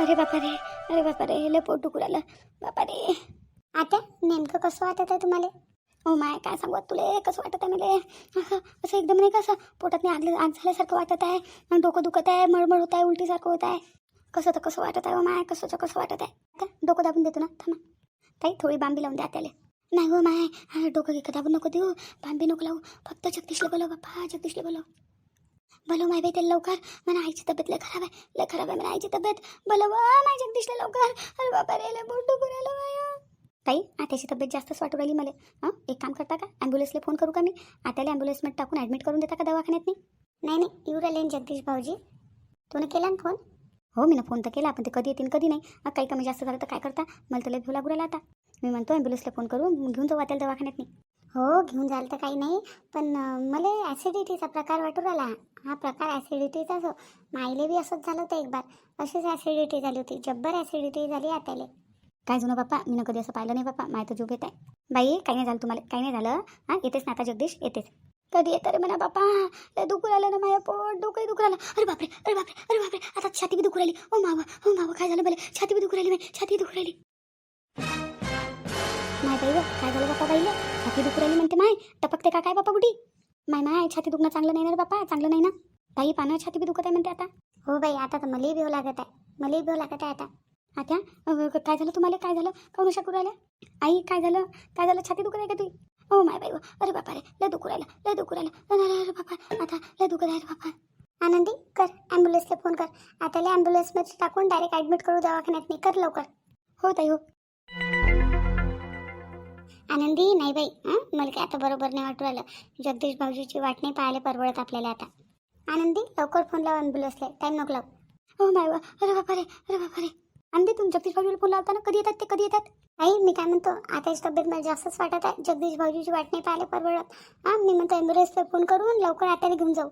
अरे बापा रे अरे बापा रे लय पोट दुखू राहिलं बापा रे आता नेमकं कसं वाटत आहे तुम्हाला? ओ माय काय सांगू तुले? कसं वाटत आहे मला? असं एकदम नाही कसं पोटात नाही आग आग झाल्यासारखं वाटत आहे. डोकं दुखत आहे मळमळ होत आहे उलटीसारखं होत आहे. कसं तर कसं वाटत आहे oh ओ माय कसं कसं वाटत आहे. का डोकं दाबून देतो ना थांबा ताई थोडी बांबी लावून द्या त्याला नाही हो माय हा, डोकं गिकं दाबून नको देऊ. बांबी नको लावू. फक्त जगदीशला बोलव बाप्पा जगदीशला बोलव. बोलव माय बाई त्याला लवकर. मला आईची तब्येत लय खराब आहे. लय खराब आहे मला आईची तब्येत. बोलव माय जगदीशला लवकर. अरे बापा रे लय दुखू माय ताई आत्याची तब्येत जास्तच वाटू राहिली मला. हां? एक काम करता का? ॲम्ब्युलन्सला फोन करू का मी? आत्याला ॲम्ब्युलन्समध्ये टाकून ॲडमिट करून देता का दवाखान्यात नाही नाही नाही येऊ राहिले जगदीश भाऊजी. तुने केला ना फोन? हो मी ना फोन तर केला पण ते कधी येतील कधी नाही. काही कमी जास्त झालं तर काय करता? मला तर लय भिऊ लागू राहिला आता. मी म्हणतो ॲम्ब्युलन्सला फोन करून घेऊन जाऊ आत्याला दवाखान्यात नाही हो घेऊन जाल तर काही नाही. पण मला ॲसिडिटीचा प्रकार वाटू राहिला. हा प्रकार ॲसिडिटीचाच हो माईले बी असंच झालं होतं एक बार अशीच ॲसिडिटी झाली होती. जब्बर ॲसिडिटी झाली आताले काय जुनं बाप्पा? मी ना कधी असं पाहिलं नाही बाप्पा. माहिती जोग येत आहे. बाई काही नाही झालं तुम्हाला. काही नाही झालं. हां येतेच ना आता जगदीश? येतेच कधी येतं रे म्हणा बापा लय दुखू राहिलं ना माझ्या पोट. डोकंही दुखू राहिलं. अरे बापरे अरे बापरे अरे बापरे. आता छाती बी दुखू राहिली. ओ मावा हो मावा काय झालं मला छाती बी दुखू राहिली छाती दुखू राहिली. गं, काय झालं बापा बाईला? छाती दुखू राहिली म्हणते माय. टपकते का काय बापा कुठी माय माय छाती दुखणं चांगलं नाही ना रे बापा? चांगलं नाही ना? ताई पानं छाती बी दुखत आहे म्हणते आता. हो बाई आता तर मलाही भेव लागत आहे. मलाही भेव लागत आहे आता. आता? काय झालं तुम्हाला? काय झालं? काऊन अशा करू राहिल्या? आई काय झालं? काय झालं? छाती दुखत आहे का तुझी? हो माय बाई अरे बापा रे लय दुखू राहिलं लय दुखू राहिलं. अरे अरे, अरे बापा आता लय दुखत आहे रे बापा. आनंदी कर ॲम्ब्युलन्सला फोन कर. आताला ॲम्ब्युलन्समध्ये टाकून डायरेक्ट ॲडमिट करू दवाखान्यात नाही कर लवकर. हो ताई हो. आनंदी नाही बाई. हां? मला काय आता बरोबर नाही वाटू राहिलं. जगदीश भाऊजीची वाट नाही पाहायला परवडत आपल्याला आता. आनंदी लवकर फोन लाव ॲम्ब्युलन्सला टाईम नको लावू. हो माय बा अरे बापा रे अरे बापा रे आणि तुम जगदीश भाऊजीला फोन लावता ना कधी येतात ते? कधी येतात? आई मी काय म्हणतो आताची तब्येत मला जास्तच वाटत आहे. जगदीश भाऊजीची वाट नाही पाहायला परवडत. हां? मी म्हणतो ॲम्ब्युलन्सला फोन करून लवकर आताला घेऊन जाऊ.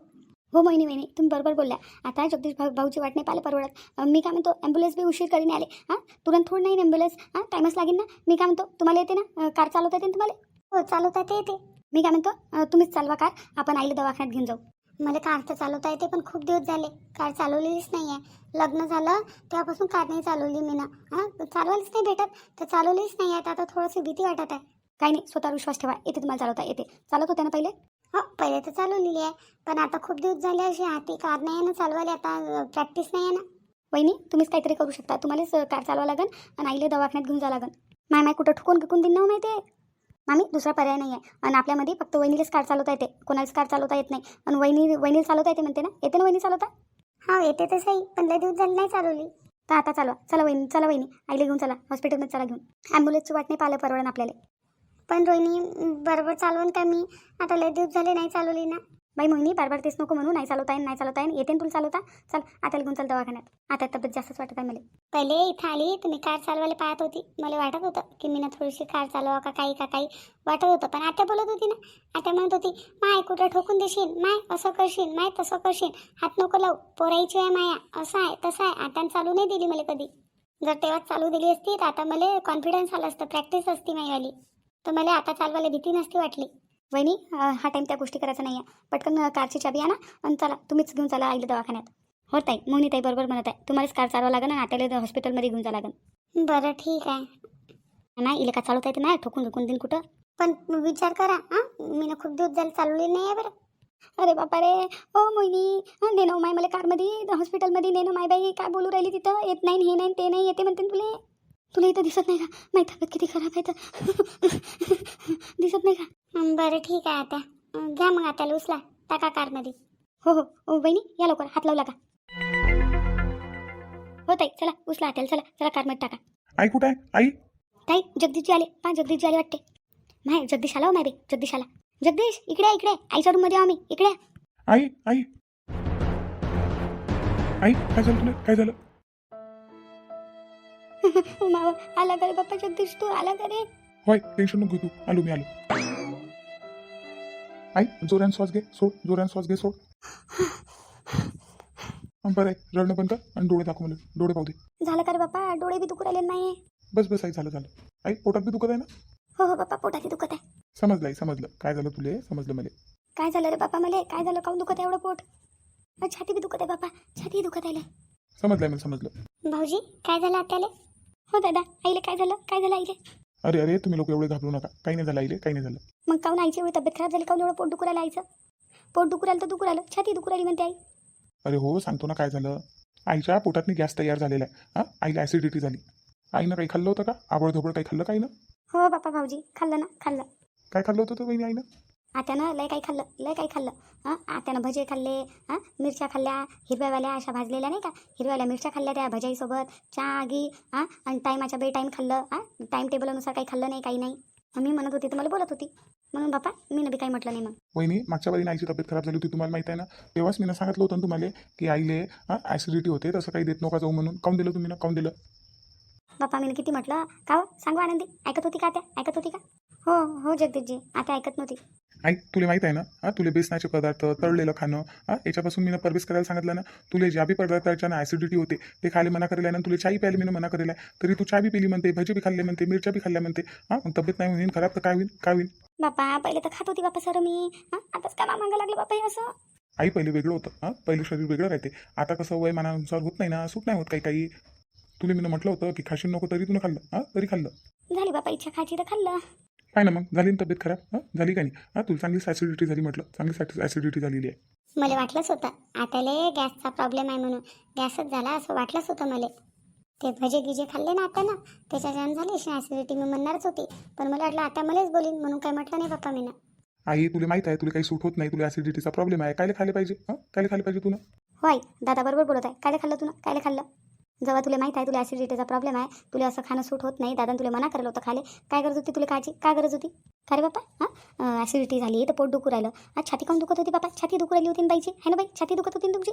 हो महिनी महिनी तुम्ही बरोबर बोलल्या आता जगदीश भाऊ भाऊची वाट नाही पाहिलं परवडत. मी काय म्हणतो ॲम्ब्युलन्स बी उशीर करीने आले. हां तुरंत थोडं नाही ॲम्ब्युलन्स हां टाईमच लागेल ना? मी काय म्हणतो तुम्हाला येते ना? कार चालवता येते ना तुम्हाला? हो चालवता ते येते. मी काय म्हणतो तुम्हीच चालवा कार. आपण आईला दवाखान्यात घेऊन जाऊ. मला कार तर चालवता येते पण खूप दिवस झाले. कार चालवलेलीच नाही आहे लग्न झालं तेव्हापासून कार नाही चालवली मी ना हां चालवायलाच नाही भेटत. तर चालवलीच नाही आहे आता थोडंसं भीती वाटत आहे. काही नाही स्वतः विश्वास ठेवा. येते तुम्हाला चालवता येते. चालत होत्या ना पहिले. हो पहिले तर चालवलेली आहे पण आता खूप दिवस झाले अशी हाती कार नाही आहे ना चालवायला आता प्रॅक्टिस नाही आहे ना. वहिनी तुम्हीच काहीतरी करू शकता. तुम्हालाच कार चालवा लागन आणि आईला दवाखान्यात घेऊन जावं लागन. माय माय कुठं ठुकून गिकून दिन ना माहिती आहे मामी दुसरा पर्याय नाही आहे आणि आपल्यामध्ये फक्त वहिनीलाच कार चालवता येते. कोणालाच कार चालवता येत नाही. आणि वहिनी वहिनीला चालवता येते म्हणते ना. येते ना वहिनी चालवता? हा येते तर सही पण लय दिवस झाले नाही चालवली. तर आता चालवा. चला वहिनी चला वहिनी. आईला घेऊन चला. हॉस्पिटलमध्ये चला घेऊन. ॲम्ब्युलन्सची वाट नाही पाहिलं परवडन आपल्याला. पण रोहिणी बरोबर चालवून का मी? आता लय दिवस झाले नाही चालवली ना. बाई मोहिनी बार बार तेच नको म्हणू नाही चालवता नाही चालवता येईन येते ना तुला चालवता? चल आता घेऊन चल दवाखान्यात. आता तब्येत जास्तच वाटत आहे मला. पहिले इथं आली तर मी कार चालवायला पाहत होती. मला वाटत होतं की मी ना थोडीशी कार चालवा का काही का काही. वाटत होतं पण आता बोलत होती ना. आता म्हणत होती माय कुठं ठोकून देशील? माय असं करशील? माय तसं करशील? हात नको लावू. पोरायची आहे माया. असं आहे तसं आहे. आता चालू नाही दिली मला कधी. जर तेव्हाच चालू दिली असती तर आता मला कॉन्फिडन्स आला असतं प्रॅक्टिस असती माईवाली. तर मला आता चालवायला भीती नसती वाटली. वहिनी हा टाईम त्या गोष्टी करायचा नाही आहे पटकन कारची चाबी आणा आणि चला तुम्हीच घेऊन चला आईला दवाखान्यात. हो ताई मोहिनी ताई बरोबर म्हणत आहे. तुम्हालाच कार चालवा लागेल आणि आत्याला हॉस्पिटलमध्ये घेऊन जावं लागेल बरं ठीक आहे. नाही इला का चालवता येते नाही? ठोकून ठोकून दिन कुठं? पण विचार करा हां मी ना खूप दिवस झाले चालवली नाही आहे बरं. अरे बापा रे हो मोहिनी हं, ने ना माय मला कारमध्ये हॉस्पिटलमध्ये ने ना माय बाई. काय बोलू राहिली तिथं? येत नाही न हे नाही न ते नाही येते म्हणते न तुले. तुला इथं दिसत नाही का? माही तब्येत किती खराब आहे तर? दिसत नाही का? बरं ठीक आहे आता. घ्या मग आता उचला टाका कारमध्ये. हो हो. हो वहिनी या लवकर. हात लावला का हो ताई चला. उचला हाताला चला. चला कारमध्ये टाका. आई कुठं आहे? आई? ताई जगदीशजी आले. पा जगदीशजी आले वाटते. माय जगदीश आला हो बाई. जगदीश आला. जगदीश इकडे इकडे आईच्या रूममध्ये आम्ही. इकडे. आई आई. आई काय झालं तुला? काय झालं? मावा आला का रे बाप्पा जगदीश तू आला का रे? होय टेन्शन नको घेऊ. तू आलो मी आलो. आई जोरान श्वास घे सोड जोरान श्वास घे सोड. हं, बरं आहे रडणं बंद कर आणि डोळे दाखव मला. डोळे पाहू दे. झालं का रे बाप्पा? डोळे बी दुखू राहिले नाही बस बस आई झालं झालं. आई पोटात बी दुखत आहे ना? हो हो बाप्पा पोटात दुखत आहे. समजलं आई समजलं. काय झालं तुले? समजलं मला. काय झालं रे बाप्पा मला? काय झालं? काऊन दुखत आहे एवढं पोट? अ, छाती बी दुखत आहे बाप्पा. छाती दुखत आहे लय. समजलं मी समजलं. भाऊजी काय झालं आत्याले? हो दादा आईले काय झालं? काय झालं आईले? अरे अरे तुम्ही लोक एवढे घाबरू नका. काही नाही झालं आईले काही नाही झालं. मग काऊन आईची एवढी तब्येत खराब झाली? काऊन एवढं पोट दुखू राहिलं आईचं? पोट दुखू राहिलं तर दुखू राहिलं. छाती दुखू राहिली म्हणते आई. अरे हो सांगतो ना काय झालं. आईच्या पोटातनी गॅस तयार झालेला आहे. हां आईला ॲसिडिटी झाली. आईनं काही खाल्लं होतं का? आवडधोबड काही खाल्लं काही ना हो बापा भाऊजी खाल्लं ना खाल्लं. काय खाल्लं होतं तो बहिणी आईनं? आत्यानं लय काही खाल्लं लय काही खाल्लं. हां? आत्यानं भजे खाल्ले हां? मिरच्या खाल्ल्या हिरव्यावाल्या अशा भाजलेल्या नाही का? हिरव्यावाल्या मिरच्या खाल्ल्या त्या भजाईसोबत चहा गी हां? आणि टायमाच्या बे टाईम खाल्लं हां? टाईम टेबलनुसार काही खाल्लं नाही काही नाही. मी म्हणत होती तर मला बोलत होती. म्हणून बापा मी बी काही म्हटलं नाही मग. वहिनी मागच्या वेळी आईची तब्येत खराब झाली होती तुम्हाला माहिती आहे ना? तेव्हाच मी सांगितलं होतं तुम्हाला की आईले ॲसिडिटी होते तसं काही देत नका जाऊ म्हणून. काऊन दिलं तुम्ही ना? काऊन दिलं? बापा मी किती म्हटलं? का हो? सांगू आनंदी ऐकत होती का त्या ऐकत होती का? हो हो जगदीशजी. आता ऐकत नव्हती. आई तुला माहीत आहे ना? हां तुला बेसनाचे पदार्थ तळलेलं खाणं हां याच्यापासून मी परवेश करायला सांगितलं ना तुला ज्या बी पदार्थाच्या ना ॲसिडिटी होते ते खायला मना करेल ना तुला चाई प्यायला मी मना करेल. आहे तरी तू चहा बी पिली म्हणते भजी बी खाल्ले म्हणते मिरच्या बी खाल्ल्या म्हणते. हां मग तब्येत नाही होईल खराब तर काय होईल काय होईल बापा पहिले तर खात होती बापा सर मी. हां आताच का मागायला लागलं बापा हे असं. आई पहिले वेगळं होतं. हां पहिले शरीर वेगळं राहते. आता कसं वयमानानुसार होत नाही ना सूट नाही होत काही काही तुला मी म्हटलं होतं की खाशील नको तरी तुला खाल्लं. हां तरी खाल्लं. झाली बापा इच्छा खायची तर खाल्लं. काय ना मग झाली ना तब्येत खराब? हां? झाली का नाही? हां? तुला चांगलीच ॲसिडिटी झाली म्हटलं. चांगलीच ॲसिडिटी झालेली आहे. मला वाटलंच होतं. आत्याले गॅसचा प्रॉब्लेम आहे म्हणून. गॅसच झाला असं वाटलंच होतं मला. ते भजे गिजे खाल्ले ना आता ना त्याच्याच्यानं झाली अशी ॲसिडिटी मी म्हणणारच होती. पण मला वाटलं आता मलाच बोलीन म्हणून काही म्हटलं नाही पप्पा मी आई तुला माहीत आहे तुला काही सूट होत नाही तुला ॲसिडिटीचा प्रॉब्लेम आहे. कायले खायला पाहिजे? हां? कायले खायला पाहिजे तुला? होय दादा बरोबर बोलत आहे. कायले खाल्लं तुला? कायले खाल्लं? जेव्हा तुला माहीत आहे तुला ॲसिडिटीचा प्रॉब्लेम आहे तुला असं खाणं सूट होत नाही दादा तुला मना करलं होतं खाले. काय गरज होती तुला खायची? काय गरज होती? का रे बापा हां? ॲसिडिटी झाली तर पोट दुखू राहिलं. हा छाती काऊन दुखत होती बापा छाती दुखू राहिली होती ना बाईची. आहे ना बाई? छाती दुखत होती ना तुमची?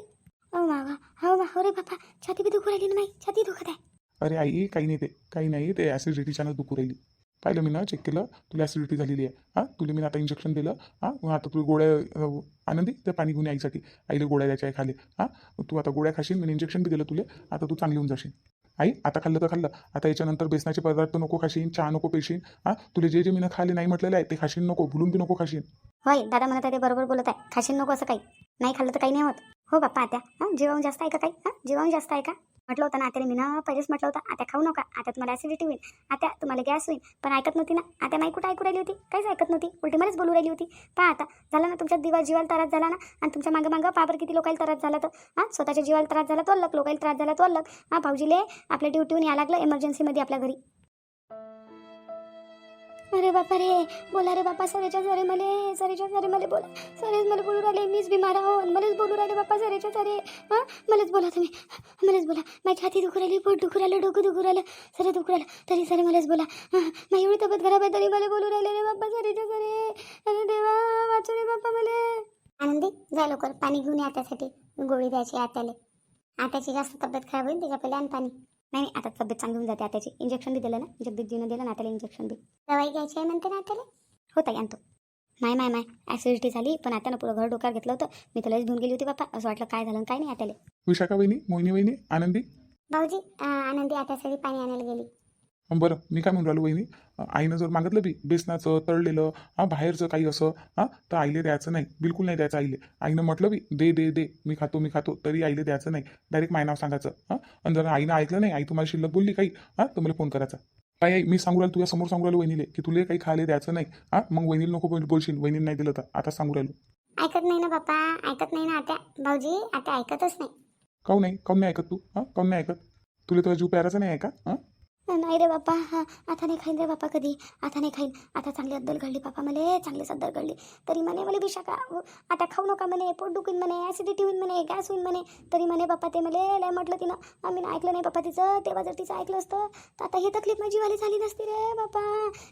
हो मावा हो मा हो रे बापा छाती बी दुखू राहिली ना बाई. छाती दुखत आहे. अरे आई काही नाही ते. काही नाही ते ॲसिडिटीच्यानं दुखू राहिली. पाहिलं मी ना चेक केलं तुला ॲसिडिटी झालेली आहे. हां तुला मी आता इंजेक्शन दिलं हां आता तू गोळ्या आनंदी? ते पाणी घेऊन आईसाठी. आईला गोळ्या द्यायच्या आहे खाली. हां तू आता गोळ्या खाशील मी इंजेक्शन बी दिलं तुला आता तू चांगली होऊन जाशील. आई आता खाल्लं तर खाल्लं. आता याच्यानंतर बेसनाचे पदार्थ नको खाशील चहा नको पेशील हां तुला जे जे मी खाले नाही म्हटलेलं आहे ते खाशील नको भुलून बी नको खाशील होय दादा म्हणत आहे ते बरोबर बोलत आहे. खाशीन नको असं काही. नाही खाल्लं तर काही नाही होत. हो बाप्पा आत्या हां जेवण जास्त आहे का काही हां जेवण जास्त आहे का? म्हटलं होतं ना आता मी ना पहिलेच म्हटलं होतं आता खाऊ नका आता तुम्हाला ॲसिडिटी होईल आता तुम्हाला गॅस होईल पण ऐकत नव्हती ना आता माई कुठं ऐकू राहिली होती? काहीच ऐकत नव्हती उलटी मलाच बोलू राहिली होती. पहा आता झाला ना तुमच्या दिवा जीवाला त्रास झाला ना आणि तुमच्या मागं मागं पाबर किती लोकांना त्रास झाला तर हां स्वतःच्या जीवाला त्रास झाला तो अलग लोकांना त्रास झाला तो अलग. हां भाऊजीले आपल्या ड्युटीहून या लागलं एमर्जन्सीमध्ये आपल्या घरी. अरे बापा रे बोला रे बापा सरेच्या सरे मले सरेच्या सरे मले बोला. सरेच मला बोलू राहिले मीच बिमार आहो मलाच बोलू राहिले बाप्पा सरेच्या सरे. हां? मलाच बोला तुम्ही. मलाच बोला. माझी छाती दुखू राहिली पोट दुखू राहिलं डोकं दुखू राहिलं. सरे दुखू राहिलं तरी सरे मलाच बोला. हां? माझी एवढी तब्येत खराब आहे तरी मला बोलू राहिले रे बाप्पा सरेच्या सरे. अरे देवा वाचू रे बाप्पा मले. आनंदी जा लवकर पाणी घेऊन या त्यासाठी. गोळी द्यायची आत्याले. आत्याची जास्त तब्येत खराब होईल त्याच्या पहिले आणि पाणी. नाही नाही आता तब्येत चांगली होऊन जाते. त्याची इंजेक्शन बी दिलं ना जगदीशजीनं दिलं ना त्याला इंजेक्शन बी. दवाई घ्यायची आहे म्हणते ना आत्याला हो ताई आणतो. माय माय माय ॲसिडिटी झाली पण आता ना पुरं घर डोक्यावर घेतलं होतं. मी त्यालाच घेऊन गेली होती बाप्पा. असं वाटलं काय झालं काय नाही आताले विशाखा वहिनी मोहिनी वहिनी आनंदी? भाऊजी आनंदी आत्यासाठी पाणी आणायला गेली. बरं. मी काय म्हणून राहिलो वहिनी? आईनं जर मागितलं बी बेसनाचं तळलेलं हां बाहेरचं काही असं हां तर आईले द्यायचं नाही. बिलकुल नाही द्यायचं आईले. आईनं म्हटलं बी दे दे दे. मी खातो मी खातो. तरी आईले द्यायचं नाही. डायरेक्ट माय नाव सांगायचं. हां आणि जर आईनं ऐकलं नाही आई तुम्हाला शिल्लक बोलली काही हां तर मला फोन करायचा. काय आई मी सांगू राहिलो तुझ्या समोर सांगू राहिलो वहिनीले की तुला काही खायला द्यायचं नाही. हां मग वहिनीला नको बोल- बोलशील. वहिनीला नाही दिलं तर. आता सांगू राहिलो. ऐकत नाही ना बाप्पा. ऐकत नाही ना आत्या. भाऊजी आता ऐकतच नाही. काऊन नाही? काऊन नाही ऐकत तू? हां काऊन नाही ऐकत? तुला तुझा जीव प्याराचा नाही आहे का? हां नाही रे बाप्पा हा आता नाही खाईन रे बाप्पा कधी. आता नाही खाईन. आता चांगली अद्दल घडली बाप्पा मले. चांगलीच अद्दल घडली. तरी म्हणे मला विशाखा आता खाऊ नका म्हणे. पोट दुखीन म्हणे. ॲसिडिटी होईन म्हणे. गॅस होईन म्हणे. तरी म्हणे बाप्पा ते मले लय म्हटलं तिनं. आम्ही ऐकलं नाही बाप्पा तिचं. तेव्हा जर तिचं ऐकलं असतं तर आता हे तकलीफ माझी वाली झाली नसती रे बाप्पा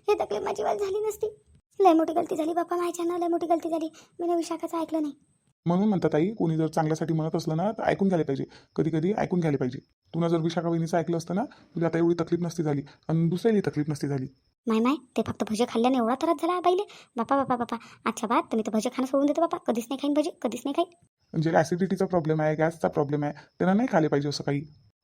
हे तकलीफ माझी वाली झाली नसती. लय मोठी गलती झाली बाप्पा माझ्यानं. लय मोठी गलती झाली. मी विशाखाचं ऐकलं नाही. म्हणून म्हणतात आई कोणी जर चांगल्यासाठी म्हणत असलं ना तर ऐकून घ्यायला पाहिजे. कधी कधी ऐकून घ्यायला पाहिजे. तुला जर विशाखा वहिनीचं ऐकलं असतं ना तुला आता एवढी तकलीफ नसती झाली. आणि दुसऱ्याही तकलीफ नसती झाली. माय माय ते फक्त भजे खाल्ल्याने एवढा त्रास झाला बाईले. बापा बापा बापा अच्छा बात मी तर भजे खाणं सोडून देते बापा. कधीच नाही खाईन भजे कधीच नाही खाईन. ज्याला ॲसिडिटीचा प्रॉब्लेम आहे गॅसचा प्रॉब्लेम आहे त्यांना नाही खाले पाहिजे असं काही.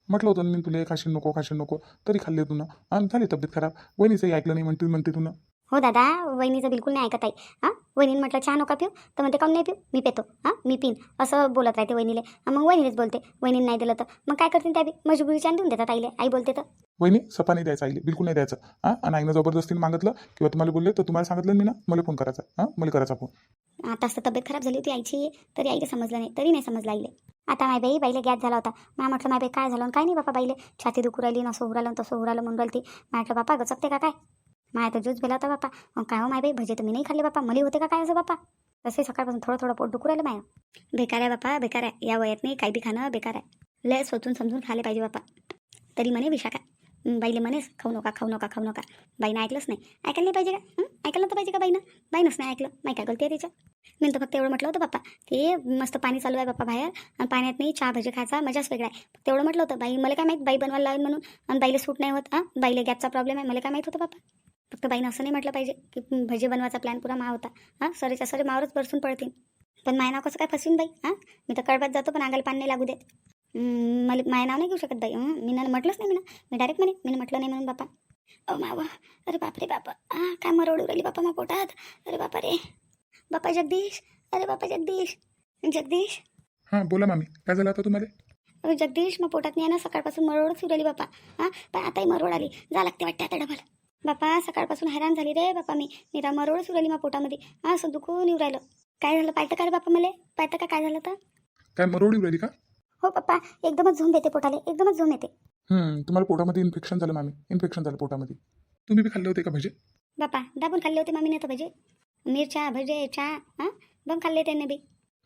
म्हटलं होतं मी तुला खाशील नको खाशील नको तरी खाल्ले तुला आणि झाली तब्येत खराब. वहिनीचंही ऐकलं नाही म्हणते म्हणते तुला हो दादा वहिनीचं बिलकुल नाही ऐकत आहे हां? वहिनीने म्हटलं चहा नका पिऊ. तर म्हणते काऊन नाही पिऊ? मी पितो. हां? मी पिन. असं बोलत राहते वहिनीले. मग वहिनीलेच बोलते वहिनीने नाही दिलं तर. मग काय करतील त्या बी? मजबुरी चहा देऊन देतात आईले. आई बोलते तर. वहिनी सफा नाही द्यायचा आईले. बिलकुल नाही द्यायचं. हां? आणि आईनं जबरदस्तीने मागितलं किंवा तुम्हाला बोलले तर तुम्हाला सांगितलं मी ना मला फोन करायचा हां? मला करायचा फोन. आताच तर तब्येत खराब झाली होती आईची तरी आईला समजलं नाही. तरी नाही समजलं आईले. आता माय बाई बाईला गॅस झाला होता. मला म्हटलं माय बाई काय झालं? काय नाही बापा बाईले? छाती दुखू राहिली ना असं उरालं तसं उरालं म्हणून राहिली म्हटलं बापा गचकते का काय? माय तर ज्यूस भेला होता बापा. मग काय हो माय बाई? भजे तर मी नाही खाल्ले बापा. मली होते का काय असं बापा? तसे सकाळपासून थोडं थोडं पोट दुखू राहिलं माय. बेकार आहे बापा बेकार आहे. या वयात नाही काही बी खाणं बेकार आहे. लय सोचून समजून खाले पाहिजे बापा. तरी म्हणे विशाखा बाईले म्हणेस खाऊ नका खाऊ नका खाऊ नका. बाईनं ऐकलंच नाही. ऐकायला नाही पाहिजे का? ऐकायला तर पाहिजे का बाईनं? बाईनंच नाही ऐकलं. माही काय गलती आहे तिच्या मी तर फक्त एवढं म्हटलं होतं बाप्पा की मस्त पाणी चालू आहे बाप्पा बाहेर आणि पाण्यात नाही चहा भजी खायचा मजाच वेगळा आहे. फक्त एवढं म्हटलं होतं. बाई मला काय माहीत बाई बनवायला लावेल म्हणून आणि बाईला सूट नाही होत हां? बाईला गॅसचा प्रॉब्लेम आहे मला काय माहीत होतं बाप्पा फक्त बाईनं असं नाही म्हटलं पाहिजे की भजी बनवायचा प्लॅन पुरा मा होता. हां सरीच्या सरी मावरच बरसून पडतील पण माय नाव कसं काय फसवीन बाई? हां? मी तर कळपात जातो पण अंगाला पाणी नाही लागू देत. मला माय नाव नाही घेऊ शकत बाई. मी ना म्हटलंच नाही मी मी डायरेक्ट म्हणे मी म्हटलं नाही म्हणून बापा. अ मावा अरे बापरे बापा. हां काय मरवडू राहिली बापा मा पोटात? अरे बापा रे. बापा जगदीश अरे बापा जगदीश. जगदीश? हां बोला मामी. काय झालं आता तुम्हाला? अरे जगदीश मग पोटात नाही ना सकाळपासून मरोडच सुरू आली बापा. हां पण आताही मरोड आली. जा लागते वाटते आता डबल. बापा सकाळपासून हैराण झाली रे बापा मी. मी रा मरोड सुरू आली मग पोटामध्ये. हां असं दुखून येऊ राहिलं. काय झालं? पाहतं का रे बापा मला? पाहतं का काय झालं तर? काय मरोडी राहिली का? हो पप्पा एकदमच झोम येते पोटाले. एकदमच झोम येते. हं, तुम्हाला पोटामध्ये इन्फेक्शन झालं मामी. इन्फेक्शन झालं पोटामध्ये. तुम्ही बी खाल्ले होते का भजे? बापा दाबून खाल्ले होते मामीने तर भजे. मिरच्या भजे चहा हां? बम खाल्ले त्यांनी बी.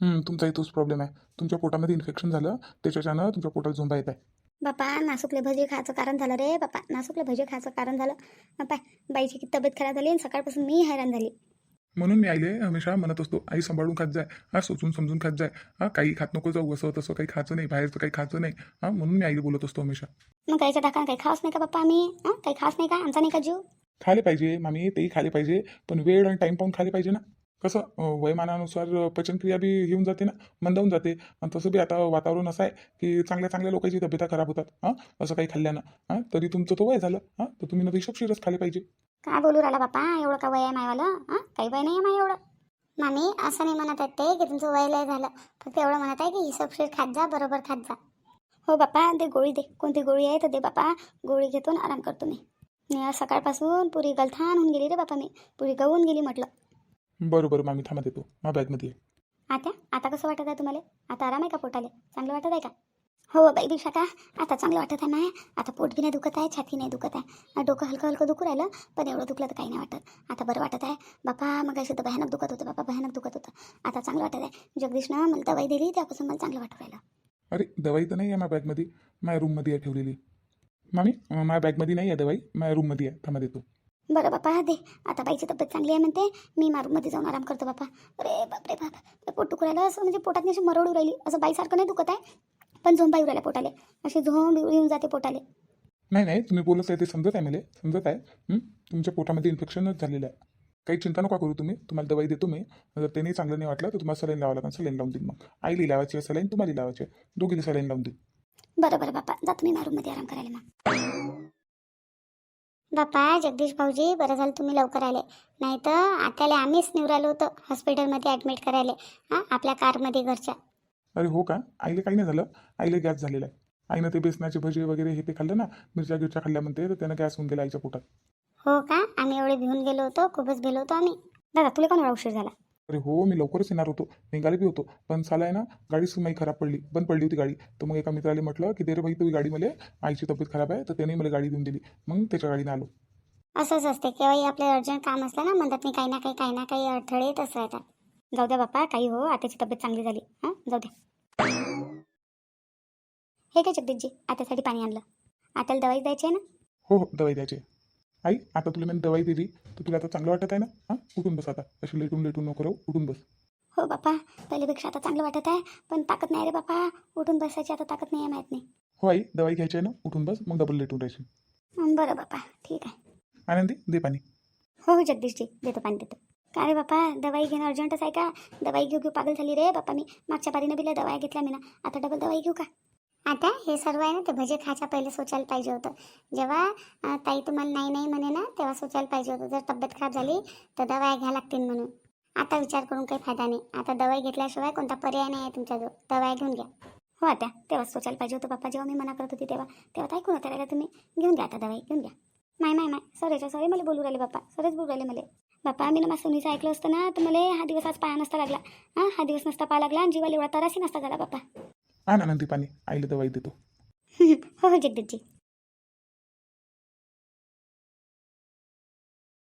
हं, तुमचाही तोच प्रॉब्लेम आहे. तुमच्या पोटामध्ये इन्फेक्शन झालं त्याच्याच्यानं तुमच्या पोटात झोंबा येत आहे. बापा नासूकले भजे खायचं कारण झालं रे बापा. नासूकले भजे खायचं कारण झालं. बापा बाईची किती तब्येत खराब झाली आणि सकाळपासून मी हैराण झाली. म्हणून मी आईले हमेशा म्हणत असतो आई सांभाळून खात जाय. हा सोचून समजून खात जाय. हा काही खात नको जाऊ असं तसं काही खायचं नाही बाहेरचं काही खायचं नाही. हा म्हणून मी आईला बोलत असतो हमेशा. मग गाईच्या टाकानं काही खास नाही का बाप्पा आम्ही? हां काही खास नाही का? आमचा नाही का जीव? खाले पाहिजे मामी तेही खाले पाहिजे पण वेळ आणि टाईम पाहून खाले पाहिजे ना. कसं वयमानानुसार पचनक्रिया बी येऊन जाते ना मंदावून जाते. आणि तसं बी आता वातावरण असं आहे की चांगल्या चांगल्या लोकांची तब्येता खराब होतात हां असं काही खाल्ल्यानं हां तरी तुमचं तो वय झालं हां तर तुम्ही ना शिरस खाले पाहिजे. काय बोलू राहिला बापा? एवढं का वय आहे मायवालं? हां काही वय नाही आहे माय एवढं. मामी असं नाही म्हणत आहेत ते की तुमचं वय लय झालं. फक्त एवढं म्हणत आहे की हिशोबशीर खात जा बरोबर खात जा. हो बापा दे गोळी दे. कोणती गोळी आहे तर दे बापा. गोळी घेतो आणि आराम करतो मी मी आज सकाळपासून पुरी गलथान होऊन गेली रे बापा मी. पुरी गवून गेली म्हटलं. बरं बरं मामी थांबा देतो. मा बॅगमध्ये आहे. आता आता कसं वाटत आहे तुम्हाला? आता आराम आहे का पोटाले? चांगलं वाटत आहे का? हो बाई विशाखा आता चांगलं वाटत आहे माय आता पोट बी नाही दुखत आहे छाती नाही दुखत आहे. डोकं हलकं हलकं दुखू राहिलं पण एवढं दुखलं तर काही नाही वाटत. आता बरं वाटत आहे. बापा मग अशी तर भयानक दुखत होतं बापा भयानक दुखत होतं. आता चांगलं वाटत आहे. जगदीशनं मला दवाई दिली त्यापासून मला चांगलं वाटू राहिलं. अरे दवाई तर नाही आहे माझ्या बॅगमध्ये माझ्या रूममध्ये आहे ठेवलेली. मामी माझ्या बॅगमध्ये नाही आहे दवाई. माझ्या रूममध्ये आहे. थांबा देतो. बरं बापा दे. आता बाईची तब्येत चांगली आहे म्हणते. मी मारूमध्ये जाऊन आराम करतो बापा. अरे बापरे बाप पोट दुखू राहिलं असं म्हणजे पोटात अशी मरवडू राहिली असं बाईसारखं नाही दुखत आहे पण झोंबा येऊ राहिल्या पोटाले. अशी झोंब येऊन जाते पोटाले. नाही नाही तुम्ही बोलत आहे ते समजत आहे मला. समजत आहे. हं? तुमच्या पोटामध्ये इन्फेक्शनच झालेलं आहे. काही चिंता नका करू तुम्ही. तुम्हाला दवाई देतो मी. जर ते नाही चांगलं नाही वाटलं तर तुम्हाला सलाईन लावावं लागेल. सलाईन लावून देईन मग. आईली लावायची आहे सलाईन तुम्हाला लावायची आहे. दोघीला सलाईन लावून देईन. बरं बरं बापा. जातो मी मारूमध्ये आराम करायला मग. बापा जगदीश भाऊजी बरं झालं तुम्ही लवकर आले. नाही तर आत्याला आम्हीच निवरालो होतो हॉस्पिटलमध्ये ॲडमिट करायला. हां आपल्या कारमध्ये घरच्या. अरे हो का? आईला काही नाही झालं? आईला गॅस झालेला आहे. आईनं ते बेसनाचे भजे वगैरे हे ते खाल्लं ना मिरच्या गिरच्या खाल्ल्या म्हणते तर त्यानं गॅस होऊन गेला आईच्या पोटात. हो का? आम्ही एवढे भिवून गेलो होतो खूपच भेलो होतो आम्ही. दादा तुला कोण एवढा उशीर झाला? अरे हो मी लवकरच येणार होतो. निघाले बी होतो. पण साला आहे ना गाडीच माही खराब पडली. बंद पडली होती गाडी. तर मग एका मित्राला म्हटलं की दे रे भाई तुझी गाडी मला. आईची तब्येत खराब आहे. तर त्याने मला गाडी देऊन दिली. मग त्याच्या गाडीने आलो. असंच असते. केव्हाही आपले अर्जंट काम असलं ना म्हणतात मी काही ना काही काही ना काही अडथळे येतच राहतात. जाऊ द्या बापा काही हो आताची तब्येत चांगली झाली. हां? जाऊ द्या. हे काय जगदीशजी आत्यासाठी पाणी आणलं. आत्याला दवाई द्यायची आहे ना? हो हो दवाई द्यायची. आई आता तुला मी दवाई दिली तर तुला आता चांगलं वाटत आहे ना? हां? उठून बस आता. अशी लेटून लेटून नको राहू उठून बस. हो बापा पहिल्यापेक्षा आता चांगलं वाटत आहे पण ताकद नाही रे बापा. उठून बसायची आता ताकद नाही आहे माहीत नाही. हो आई दवाई घ्यायची आहे ना? उठून बस मग डबल लेटून राहायची हं, बरं बापा ठीक आहे. आनंदी दे पाणी. हो हो जगदीशजी देतो पाणी देतो. का रे बापा दवाई घेणं अर्जंटच आहे का? दवाई घेऊ घेऊ पागल झाली रे बापा मी. मागच्या पारीने बिला दवाई घेतल्या मी ना. आता डबल दवाई घेऊ का? आता हे सर्व आहे ना ते भजे खायच्या पहिले सोचायला पाहिजे होतं. जेव्हा ताई तुम्हाला नाही नाही म्हणे ना तेव्हा सोचायला पाहिजे होतं. जर तब्येत खराब झाली तर दवाई घ्या लागतील म्हणून. आता विचार करून काही फायदा नाही. आता दवाई घेतल्याशिवाय कोणता पर्याय नाही आहे तुमच्याजवळ. दवाई घेऊन घ्या. हो आता तेव्हा सोचायला पाहिजे होतं पप्पा जेव्हा मी मना करत होती तेव्हा. तेव्हा ऐकून होता राहिल्या तुम्ही घेऊन घ्या आता दवाई घेऊन घ्या. माय माय माय सरेच्या सरे मला बोलू राहिले बाप्पा. सरेच बोलू राहिले मला. बाप्पा मी ना सुनीचं सोनीचं ऐकलं असतं ना तर मला हा दिवस आज पाया नसता लागला. हां हा दिवस नसता पाया लागला आणि जीवाला एवढा तरासी नसता झाला बाप्पा. आणा ना पाणी आईला दवाई देतो. हो हो जगदीशजी